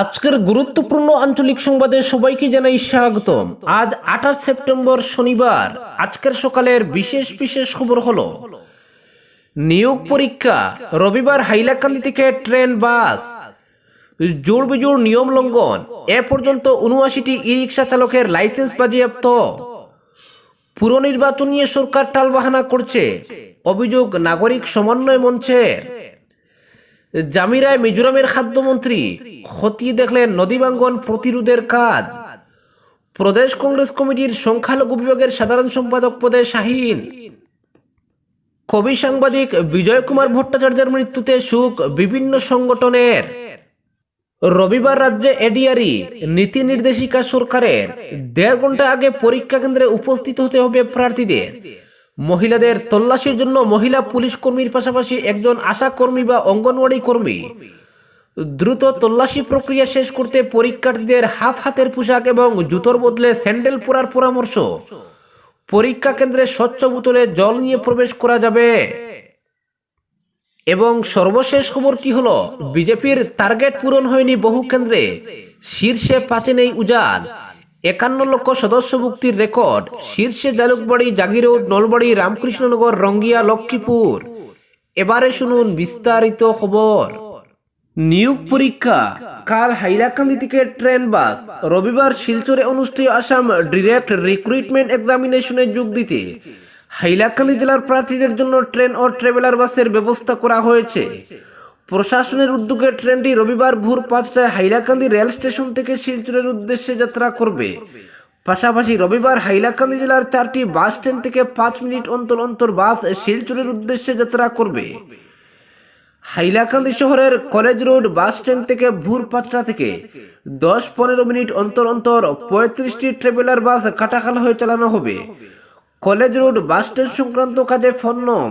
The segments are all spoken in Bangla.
আজকের গুরুত্বপূর্ণ আঞ্চলিক সংবাদে সবাইকে জানাই স্বাগতম। আজ আঠাশ সেপ্টেম্বর শনিবার। আজকের সকালের বিশেষ বিশেষ খবর হলো, নিয়োগ পরীক্ষা, রবিবার হাইলাকান্দি থেকে ট্রেন, বাস জোড় বিজোড় নিয়ম লঙ্ঘন, এ পর্যন্ত উনআশিটি ই রিক্সা চালকের লাইসেন্স বাজেয়াপ্ত। পুর নির্বাচন নিয়ে সরকার টালবাহানা করছে। অভিযোগ, নাগরিক সমন্বয় মঞ্চের। জামিরায় মিজোরামের খাদ্যমন্ত্রী খতিয়ে দেখলেন নদীবাঙ্গন প্রতিরোধের কাজ। প্রদেশ কংগ্রেস কমিটির সংখ্যালঘু বিভাগের সাধারণ সম্পাদক পদে শাহীন। কবি সাংবাদিক বিজয় কুমার ভট্টাচার্যের মৃত্যুতে সুখ বিভিন্ন সংগঠনের। রবিবার রাজ্যে এডিআরই নীতি নির্দেশিকা সরকারের। দেড় ঘণ্টা আগে পরীক্ষা কেন্দ্রে উপস্থিত হতে হবে প্রার্থীদের। মহিলাদের তল্লাশির জন্য মহিলা পুলিশ কর্মীর পাশাপাশি একজন আশা কর্মী বা অঙ্গনওয়াড়ি কর্মী। দ্রুত তল্লাশি প্রক্রিয়া শেষ করতে পরীক্ষার্থীদের হাফ হাতের পোশাক এবং জুতোর বদলে স্যান্ডেল পরার পরামর্শ। পরীক্ষা কেন্দ্রে স্বচ্ছ বোতলে জল নিয়ে প্রবেশ করা যাবে। এবং সর্বশেষ খবরটি হলো, বিজেপির টার্গেট পূরণ হয়নি বহু কেন্দ্রে। শীর্ষে পাঁচে নেই উজান একান্ন লক্ষ সদস্য মুক্তির রেকর্ড, শীর্ষে জালুকবাড়ি, জাগিরোড, নলবাড়ি, রামকৃষ্ণনগর, রঙ্গিয়া, লক্ষ্মীপুর। এবারে শুনুন বিস্তারিত খবর। নিয়োগ পরীক্ষা, কাল হাইলাকান্দি থেকে ট্রেন, বাস। রবিবার শিলচরে অনুষ্ঠিত আসাম ডিরেক্ট রিক্রুটমেন্ট এক্সামিনেশনে যোগ দিতে। হাইলাকান্দি জেলার প্রার্থীদের জন্য ট্রেন ও ট্রাভেলার বাসের ব্যবস্থা করা হয়েছে। প্রশাসনের উদ্যোগে ট্রেনটি রবিবার ভোর পাঁচটায় হাইলাকান্দি রেল স্টেশন থেকে শিলচরের উদ্দেশ্যে যাত্রা করবে। পাশাপাশি রবিবার হাইলাকান্দি জেলার চারটি বাস স্ট্যান্ড থেকে পাঁচ মিনিট অন্তর অন্তর বাস শিলচরের উদ্দেশ্যে যাত্রা করবে। হাইলাকান্দি শহরের কলেজ রোড বাস স্ট্যান্ড থেকে ভোর পাঁচটা থেকে দশ পনেরো মিনিট অন্তর অন্তর পঁয়ত্রিশটি ট্রাভেলার বাস কাটাখাল হয়ে চালানো হবে। কলেজ রোড বাস স্ট্যান্ড সংক্রান্ত কাজে ফোন নং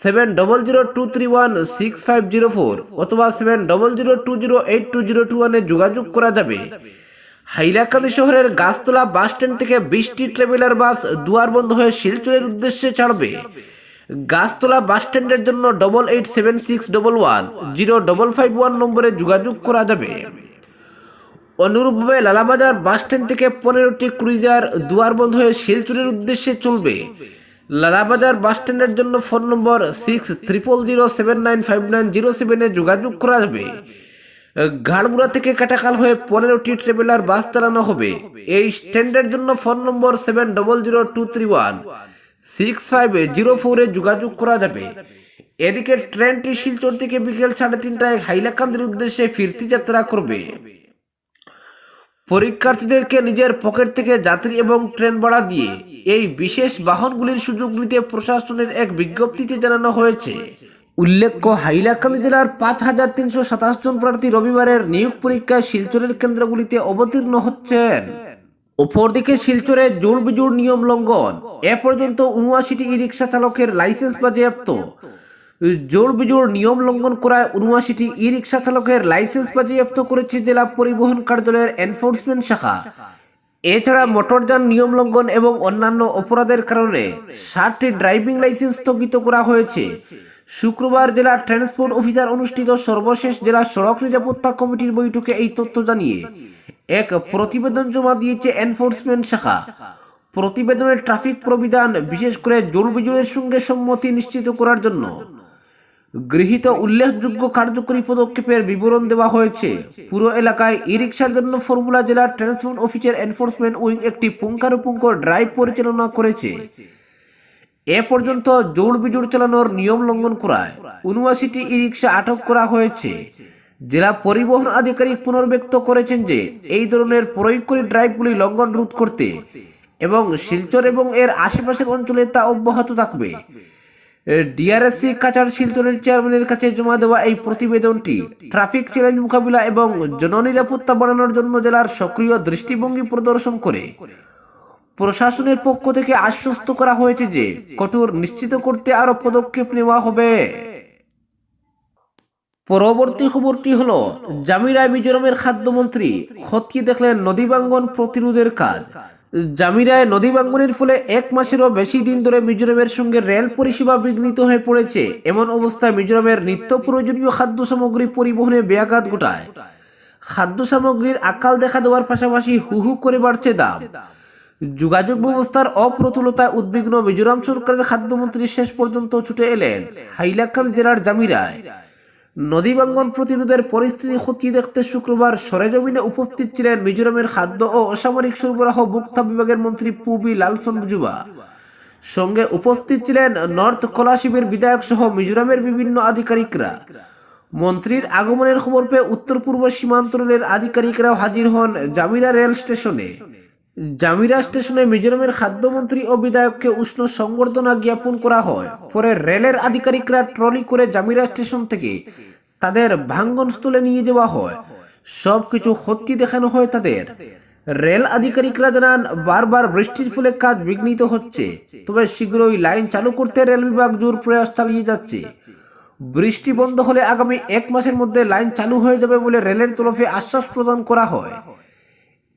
seven double zero two three one six five zero four অথবা seven double zero two zero eight two zero two ওয়ানে যোগাযোগ করা যাবে। হাইলাকান্দি শহরের গাছতলা বাস স্ট্যান্ড থেকে বিশটি ট্রাভেলার বাস দুয়ার বন্ধ হয়ে শিলচরের উদ্দেশ্যে ছাড়বে। গাছতলা বাস স্ট্যান্ডের জন্য double eight seven six double one zero double five one নম্বরে যোগাযোগ করা যাবে। অনুরূপভাবে লালাবাজার বাস স্ট্যান্ড থেকে পনেরোটি ক্রুইজার দুয়ার বন্ধ হয়ে শিলচরের উদ্দেশ্যে চলবে। লালাবাজার বাস স্ট্যান্ডের জন্য phone number six triple zero seven nine five nine zero সেভেনে যোগাযোগ করা যাবে। ঘাড়মুড়া থেকে কাটাকাল হয়ে পনেরোটি ট্রাভেলার বাস চালানো হবে। এই স্ট্যান্ডের জন্য phone number seven double zero two three one six five zero ফোরে যোগাযোগ করা যাবে। এদিকে ট্রেনটি শিলচর থেকে বিকেল সাড়ে তিনটায় হাইলাকান্দির উদ্দেশ্যে ফিরতি যাত্রা করবে। পরীক্ষার্থীদেরকে নিজের পকেট থেকে যাত্রী এবং ট্রেন ভাড়া দিয়ে এই বিশেষ বাহনগুলির সুযোগ নিতে প্রশাসনের এক বিজ্ঞপ্তিতে জানানো হয়েছে। উল্লেখ্য, হাইলাকান্দি জেলার পাঁচ হাজার তিনশো সাতাশ জন প্রার্থী রবিবারের নিয়োগ পরীক্ষায় শিলচরের কেন্দ্রগুলিতে অবতীর্ণ হচ্ছেন। অপরদিকে শিলচরে জোর বিজোড় নিয়ম লঙ্ঘন। এ পর্যন্ত উনআশিটি ই রিক্সা চালকের লাইসেন্স বাজেয়াপ্ত। জোর বিজোড় নিয়ম লঙ্ঘন করায় উনআশিটি ই রিক্সা চালকের লাইসেন্স বাজেয়াপ্ত করেছে জেলা পরিবহন কার্যালয়ের এনফোর্সমেন্ট শাখা। এছাড়া মোটরযান নিয়ম লঙ্ঘন এবং অন্যান্য অপরাধের কারণে ষাটটি ড্রাইভিং লাইসেন্স স্থগিত করা হয়েছে। শুক্রবার জেলা ট্রান্সপোর্ট অফিসার অনুষ্ঠিত সর্বশেষ জেলা সড়ক নিরাপত্তা কমিটির বৈঠকে এই তথ্য জানিয়ে এক প্রতিবেদন জমা দিয়েছে এনফোর্সমেন্ট শাখা। প্রতিবেদনের ট্রাফিক প্রবিধান বিশেষ করে জোর বিজয়ের সঙ্গে সম্মতি নিশ্চিত করার জন্য গৃহীত উল্লেখযোগ্য কার্যকরী পদক্ষেপের বিবরণ দেওয়া হয়েছে। পুরো এলাকায় ই রিক্সার জন্য ফর্মুলা জেলার ট্রান্সপোর্ট অফিসের এনফোর্সমেন্ট উইং একটি পুঙ্খানুপুঙ্খ ড্রাইভ পরিচালনা করেছে। এ পর্যন্ত জোর বিজোড় চালানোর নিয়ম লঙ্ঘন করায় উনআশিটি ই রিক্সা আটক করা হয়েছে। জেলা পরিবহন আধিকারিক পুনর্ব্যক্ত করেছেন যে, এই ধরনের প্রয়োগকারী ড্রাইভগুলি লঙ্ঘন রোধ করতে এবং শিলচর এবং এর আশেপাশের অঞ্চলে তা অব্যাহত থাকবে। ডিআরএসসি কাছাড় শিলচরের চেয়ারম্যানের কাছে জমা দেওয়া এই প্রতিবেদনটি ট্রাফিক চ্যালেঞ্জ মোকাবিলা এবং জননিরাপত্তা বাড়ানোর জন্য জেলার সক্রিয় দৃষ্টিভঙ্গি প্রদর্শন করে। প্রশাসনের পক্ষ থেকে আশ্বস্ত করা হয়েছে যে কঠোর নিশ্চিত করতে আরও পদক্ষেপ নেওয়া হবে। পরবর্তী খবরটি হলো জামিরায় মিজোরামের খাদ্যমন্ত্রী খতিয়ে দেখলেন নদীবাঙ্গন প্রতিরোধের কাজ। জামিরায় নদী ভাঙ্গনের ফলে এক মাসেরও বেশি দিন ধরে মিজোরামের সঙ্গে রেল পরিষেবা বিঘ্নিত হয়ে পড়েছে। এমন অবস্থায় মিজোরামের নিত্য প্রয়োজনীয় খাদ্য সামগ্রী পরিবহনে ব্যাঘাত ঘটায়। খাদ্য সামগ্রীর আকাল দেখা দেওয়ার পাশাপাশি হু হু করে বাড়ছে দাম। যোগাযোগ ব্যবস্থার অপ্রতুলতায় উদ্বিগ্ন মিজোরাম সরকারের খাদ্যমন্ত্রী শেষ পর্যন্ত ছুটে এলেন হাইলাকান্দি জেলার জামিরায়। নদী ভাঙ্গন প্রতিরোধের পরিস্থিতি খতিয়ে দেখতে শুক্রবার সরেজমিনে উপস্থিত ছিলেন মিজোরামের খাদ্য ও অসামরিক সরবরাহ ভোক্তা বিভাগের মন্ত্রী পুবি লালসন বুজুবা। সঙ্গে উপস্থিত ছিলেন নর্থ কলাশিবের বিধায়ক সহ মিজোরামের বিভিন্ন আধিকারিকরা। মন্ত্রীর আগমনের খবর পেয়ে উত্তর পূর্ব সীমান্ত রেলের আধিকারিকরাও হাজির হন জামিরা রেল স্টেশনে। জামিরা স্টেশনে মিজোরামের খাদ্যমন্ত্রী ও বিধায়ককে উষ্ণ সংবর্ধনা জ্ঞাপন করা হয়। পরে রেলের আধিকারিকরা ট্রলি করে জামিরা স্টেশন থেকে তাদের ভাঙ্গনস্থলে নিয়ে যাওয়া হয়। সবকিছু সত্যি দেখানো হয় তাদের। রেল আধিকারিকরা জানান, বারবার বৃষ্টির ফলে কাজ বিঘ্নিত হচ্ছে, তবে শীঘ্রই লাইন চালু করতে রেল বিভাগ জোর প্রয়াস চালিয়ে যাচ্ছে। বৃষ্টি বন্ধ হলে আগামী এক মাসের মধ্যে লাইন চালু হয়ে যাবে বলে রেলের তরফে আশ্বাস প্রদান করা হয়।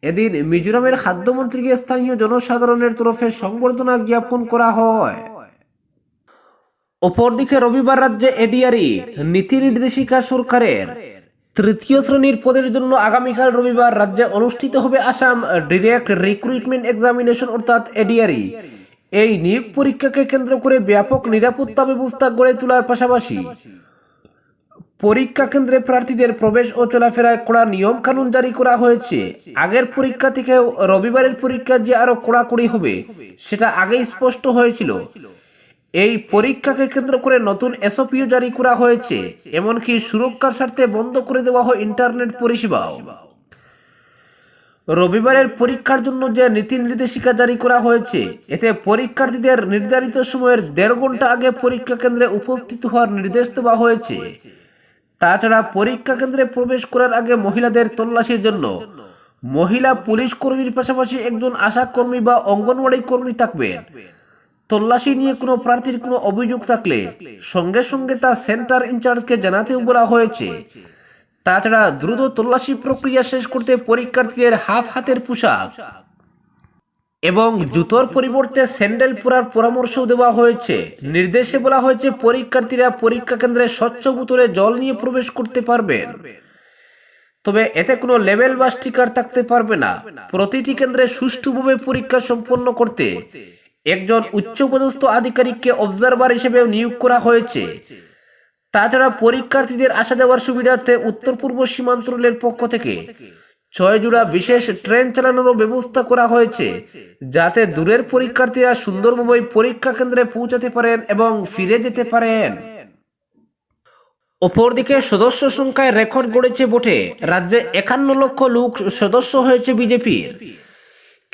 এদিন মিজোরামের খাদ্যমন্ত্রীকে স্থানীয় জনসাধারণের তরফে সংবর্ধনা জ্ঞাপন করা হয়। অপরদিকে রবিবার রাজ্যে এডিআরই নীতি নির্দেশিকা সরকারের তৃতীয় শ্রেণির পদের জন্য আগামীকাল রবিবার রাজ্যে অনুষ্ঠিত হবে আসাম ডিরেক্ট রিক্রুটমেন্ট এক্সামিনেশন অর্থাৎ এডিআরই। এই নিয়োগ পরীক্ষাকে কেন্দ্র করে ব্যাপক নিরাপত্তা ব্যবস্থা গড়ে তোলার পাশাপাশি পরীক্ষা কেন্দ্রে প্রার্থীদের প্রবেশ ও চলাফেরায় কড়া নিয়ম কানুন জারি করা হয়েছে। আগের পরীক্ষা থেকে রবিবারের পরীক্ষা যে আরও কড়াকড়ি হবে, সেটা আগেই স্পষ্ট হয়েছিল। এই পরীক্ষাকে কেন্দ্র করে নতুন এসওপিও জারি করা হয়েছে, এমনকি সুরক্ষার স্বার্থে বন্ধ করে দেওয়া হয় ইন্টারনেট পরিষেবাও। রবিবারের পরীক্ষার জন্য যে নীতি নির্দেশিকা জারি করা হয়েছে, এতে পরীক্ষার্থীদের নির্ধারিত সময়ের দেড় ঘণ্টা আগে পরীক্ষা কেন্দ্রে উপস্থিত হওয়ার নির্দেশ দেওয়া হয়েছে। তাছাড়া পরীক্ষা কেন্দ্রে প্রবেশ করার আগে মহিলাদের তল্লাশির জন্য। মহিলা পুলিশ কর্মীর পাশাপাশি একজন আশা কর্মী বা অঙ্গনওয়াড়ি কর্মী থাকবেন তল্লাশি নিয়ে কোনো প্রার্থীর কোনো অভিযোগ থাকলে সঙ্গে সঙ্গে তা সেন্টার ইনচার্জকে জানাতেও বলা হয়েছে। তাছাড়া দ্রুত তল্লাশি প্রক্রিয়া শেষ করতে পরীক্ষার্থীদের হাফ হাতের পোশাক এবং জুতোর পরিবর্তে স্যান্ডেল পরার পরামর্শ দেওয়া হয়েছে। নির্দেশে বলা হয়েছে, পরীক্ষার্থীরা পরীক্ষা কেন্দ্রে স্বচ্ছ বোতলে জল নিয়ে প্রবেশ করতে পারবেন। তবে এতে কোনো লেভেল বা স্টিকার থাকতে পারবে না। প্রতিটি কেন্দ্রে সুষ্ঠুভাবে পরীক্ষা সম্পন্ন করতে একজন উচ্চপদস্থ আধিকারিককে অবজারভার হিসেবে নিয়োগ করা হয়েছে। তাছাড়া পরীক্ষার্থীদের আসা যাওয়ার সুবিধার্থে উত্তর পূর্ব সীমান্ত রেলের পক্ষ থেকে ছয় জোড়া বিশেষ ট্রেন চালানোরও ব্যবস্থা করা হয়েছে, যাতে দূরের পরীক্ষার্থীরা সুন্দরভাবে পরীক্ষা কেন্দ্রে পৌঁছাতে পারেন এবং ফিরে যেতে পারেন। অপরদিকে সদস্য সংখ্যায় রেকর্ড গড়েছে বটে, রাজ্যে একান্ন লক্ষ লোক সদস্য হয়েছে বিজেপির।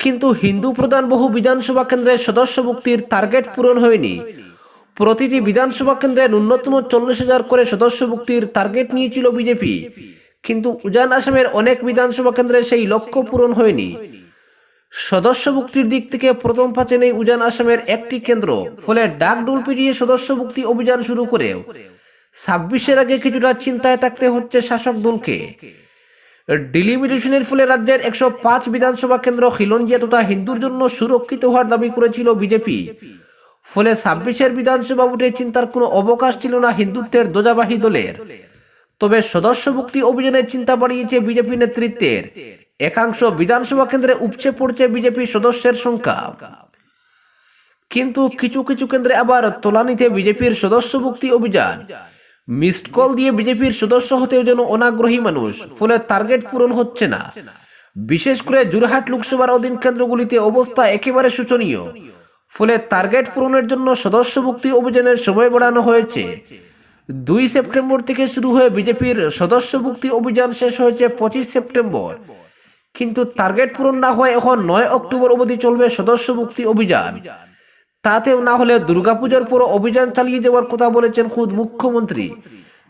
কিন্তু হিন্দু প্রধান বহু বিধানসভা কেন্দ্রের সদস্য মুক্তির টার্গেট পূরণ হয়নি। প্রতিটি বিধানসভা কেন্দ্রে ন্যূনতম চল্লিশ হাজার করে সদস্য মুক্তির টার্গেট নিয়েছিল বিজেপি। কিন্তু উজান আসামের অনেক বিধানসভা কেন্দ্রে সেই লক্ষ্য পূরণ হয়নি। সদস্য মুক্তির দিক থেকে প্রথম পাঁচে নেই উজান আসামের একটি কেন্দ্র, ফলে ডাক ডুল পিটিয়ে সদস্য মুক্তি অভিযান শুরু করেও ছাব্বিশের আগে কিছুটা চিন্তায় থাকতে হচ্ছে শাসক দলকে। ডিলিমিটেশনের ফলে রাজ্যের একশো পাঁচ বিধানসভা কেন্দ্র খিলঞ্জিয়া তথা হিন্দুর জন্য সুরক্ষিত হওয়ার দাবি করেছিল বিজেপি। ফলে ছাব্বিশের বিধানসভা ভোটে চিন্তার কোনো অবকাশ ছিল না হিন্দুত্বের দোজাবাহী দলের। তবে সদস্য মুক্তি অভিযানের চিন্তা বাড়িয়েছে বিজেপি নেতৃত্বের। একাংশ বিধানসভা কেন্দ্রে উপচে পড়ছে বিজেপি সদস্যের সংখ্যা। কিন্তু কিছু কিছু কেন্দ্রে আবার তোলানিতে বিজেপির সদস্য মুক্তি অভিযান। মিসড কল দিয়ে বিজেপির সদস্য হতেও যেন অনাগ্রহী মানুষ, ফলে টার্গেট পূরণ হচ্ছে না। বিশেষ করে জুরহাট লোকসভার অধীন কেন্দ্রগুলিতে অবস্থা একেবারে শোচনীয়, ফলে টার্গেট পূরণের জন্য সদস্য মুক্তি অভিযানের সময় বাড়ানো হয়েছে। দুই সেপ্টেম্বর থেকে শুরু হয়ে বিজেপির সদস্য মুক্তি অভিযান শেষ হয়েছে পঁচিশ সেপ্টেম্বর। কিন্তু টার্গেট পূরণ না হয়ে এখন নয় অক্টোবর অবধি চলবে সদস্য মুক্তি অভিযান। তাতেও না হলে দুর্গাপূজার পর অভিযান চালিয়ে যাওয়ার কথা বলেছেন খুদ মুখ্যমন্ত্রী।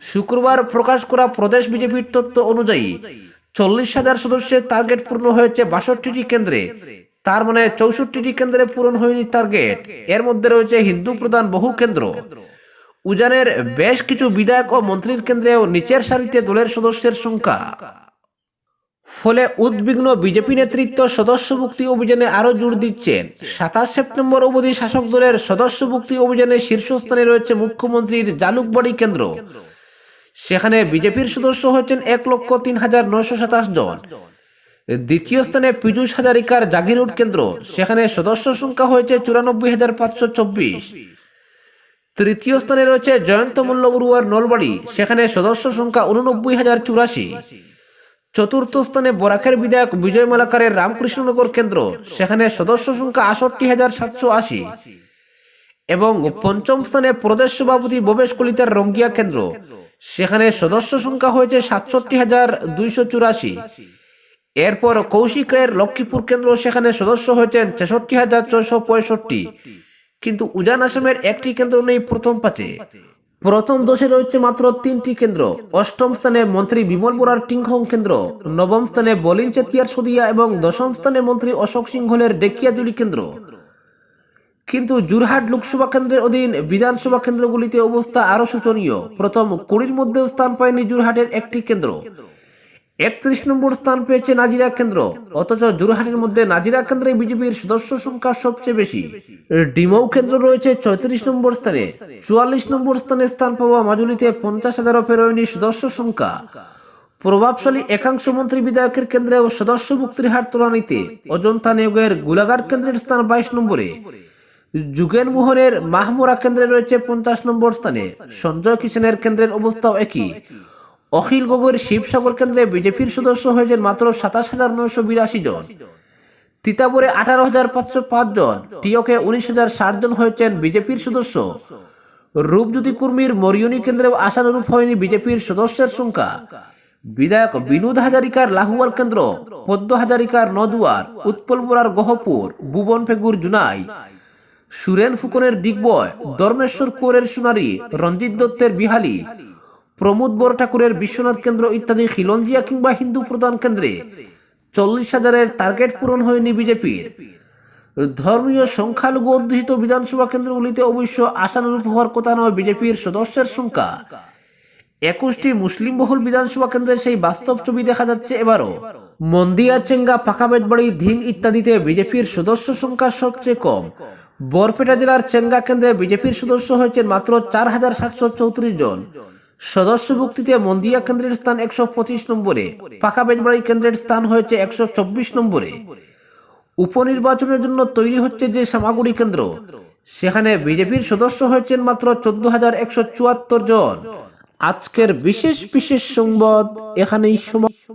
শুক্রবার প্রকাশ করা প্রদেশ বিজেপির তথ্য অনুযায়ী চল্লিশ হাজার সদস্যের টার্গেট পূর্ণ হয়েছে বাষট্টিটি কেন্দ্রে। তার মানে চৌষট্টিটি কেন্দ্রে পূরণ হয়নি টার্গেট। এর মধ্যে রয়েছে হিন্দু প্রধান বহু কেন্দ্র। উজানের বেশ কিছু বিধায়ক ও মন্ত্রীর কেন্দ্রেও নিচের সারিতে দলের সদস্যের সংখ্যা। ফলে উদ্বিগ্ন বিজেপি নেতৃত্ব সদস্য মুক্তি অভিযানে আরও জোর দিচ্ছেন। সাতাশ সেপ্টেম্বর অবধি শাসক দলের সদস্য মুক্তি অভিযানে শীর্ষস্থানে রয়েছে মুখ্যমন্ত্রীর জালুকবাড়ি কেন্দ্র। সেখানে বিজেপির সদস্য হয়েছেন এক লক্ষ তিন হাজার নয়শো সাতাশ জন। দ্বিতীয় স্থানে পীযুষ হাজারিকার জাগিরুড কেন্দ্র। সেখানে সদস্য সংখ্যা হয়েছে চুরানব্বই হাজার পাঁচশো চব্বিশ। তৃতীয় স্থানে রয়েছে জয়ন্ত মল্ল বড়ুয়ার নলবাড়ি, সেখানে সদস্য সংখ্যা উননব্বই হাজার চুরাশি। চতুর্থ স্থানে বরাকের বিধায়ক বিজয় মালাকারের রামকৃষ্ণনগর কেন্দ্র, সেখানে সদস্য সংখ্যা আষট্টি হাজার সাতশো আশি। এবং পঞ্চম স্থানে প্রদেশ সভাপতি ভবেশ কলিতার রঙ্গিয়া কেন্দ্র, সেখানে সদস্য সংখ্যা হয়েছে সাতষট্টি হাজার দুইশো চুরাশি। এরপর কৌশিক রায়ের লক্ষ্মীপুর কেন্দ্র, সেখানে সদস্য হয়েছেন ছেষট্টি হাজার ছয়শো পঁয়ষট্টি। কিন্তু উজান আসামের একটি কেন্দ্র নেই প্রথম পাঁচে। প্রথম দশে রয়েছে মাত্র তিনটি কেন্দ্র। অষ্টম স্থানে মন্ত্রী বিমল বোরার টিংখং কেন্দ্র। নবম স্থানে বলিন চেতিয়ার সদিয়া এবং দশম স্থানে মন্ত্রী অশোক সিংহলের ডেকিয়াজুলি কেন্দ্র। কিন্তু জুরহাট লোকসভা কেন্দ্রের অধীন বিধানসভা কেন্দ্রগুলিতে অবস্থা আরও শোচনীয়। প্রথম কুড়ির মধ্যেও স্থান পায়নি জুরহাটের একটি কেন্দ্র। একত্রিশ নম্বর স্থান পেয়েছে নাজিরা কেন্দ্র। অথচ জুরহাটের মধ্যে নাজিরা কেন্দ্রে বিজেপির সদস্য সংখ্যা সবচেয়ে বেশি। ডিমৌ কেন্দ্র রয়েছে চৌত্রিশ নম্বর স্থানে। চুয়াল্লিশ নম্বর স্থানে স্থান পাওয়া মাজুলিতে পঞ্চাশ হাজারও পেরোয়নি সদস্য সংখ্যা। প্রভাবশালী একাংশ মন্ত্রী বিধায়কের কেন্দ্রে ও সদস্য মুক্তির হার তোলানিতে অজন্তা নিয়োগের গোলাঘাট কেন্দ্রের স্থান বাইশ নম্বরে। যুগেন মোহনের মাহমুরা কেন্দ্রে রয়েছে পঞ্চাশ নম্বর স্থানে। সঞ্জয় কিষানের কেন্দ্রের অবস্থাও একই। অখিল গগৈর শিবসাগর কেন্দ্রে বিজেপির সদস্য হয়েছেন মাত্র সাতাশ হাজার নয়শো বিরাশি জন। তিতাবরে আঠারো হাজার পাঁচশো পাঁচ জন। টিওকে উনিশ হাজার ষাট জন হয়েছেন বিজেপির সদস্য। রূপজ্যোতি কুর্মীর মরিয়নি কেন্দ্রেও আশানুরূপ হয়নি বিজেপির সদস্যের সংখ্যা। বিধায়ক বিনোদ হাজারিকার লাহুয়াল কেন্দ্র, পদ্ম হাজারিকার নদুয়ার, উৎপল গহপুর ভুবন ফেগুর জুনাই, সুরেন ফুকনের দিগ্বয় ধর্মেশ্বর কোরের সোনারি, রঞ্জিত দত্তের বিহালি প্রমোদ বড় ঠাকুরের বিশ্বনাথ কেন্দ্র ইত্যাদি খিলঞ্জিয়া কিংবা হিন্দু প্রধান কেন্দ্রে চল্লিশ হাজারের টার্গেট পূরণ হয়নি বিজেপির। ধর্মীয় সংখ্যালঘু অধ্যুষিত বিধানসভা কেন্দ্রগুলিতে অবশ্য আশানুরূপ হওয়ার কথা নয় বিজেপির সদস্যের সংখ্যা। একুশটি মুসলিম বহুল বিধানসভা কেন্দ্রে সেই বাস্তব ছবি দেখা যাচ্ছে এবারও। মন্দিয়া, চেঙ্গা পাকাবেদবাড়ি ধিং ইত্যাদিতে বিজেপির সদস্য সংখ্যা সবচেয়ে কম। বরপেটা জেলার চেঙ্গা কেন্দ্রে বিজেপির সদস্য হয়েছেন মাত্র চার হাজার সাতশো চৌত্রিশ জন। সদস্য ভুক্তিতে মন্দিয়া কেন্দ্রের স্থান একশো পঁচিশ নম্বরে, পাকা বেজবাড়ি কেন্দ্রের স্থান হয়েছে একশো চব্বিশ নম্বরে। উপনির্বাচনের জন্য তৈরি হচ্ছে যে সামাগুড়ি কেন্দ্র, সেখানে বিজেপির সদস্য হয়েছেন মাত্র চোদ্দ হাজার একশো চুয়াত্তর জন। আজকের বিশেষ বিশেষ সংবাদ এখানেই সমাপ্ত।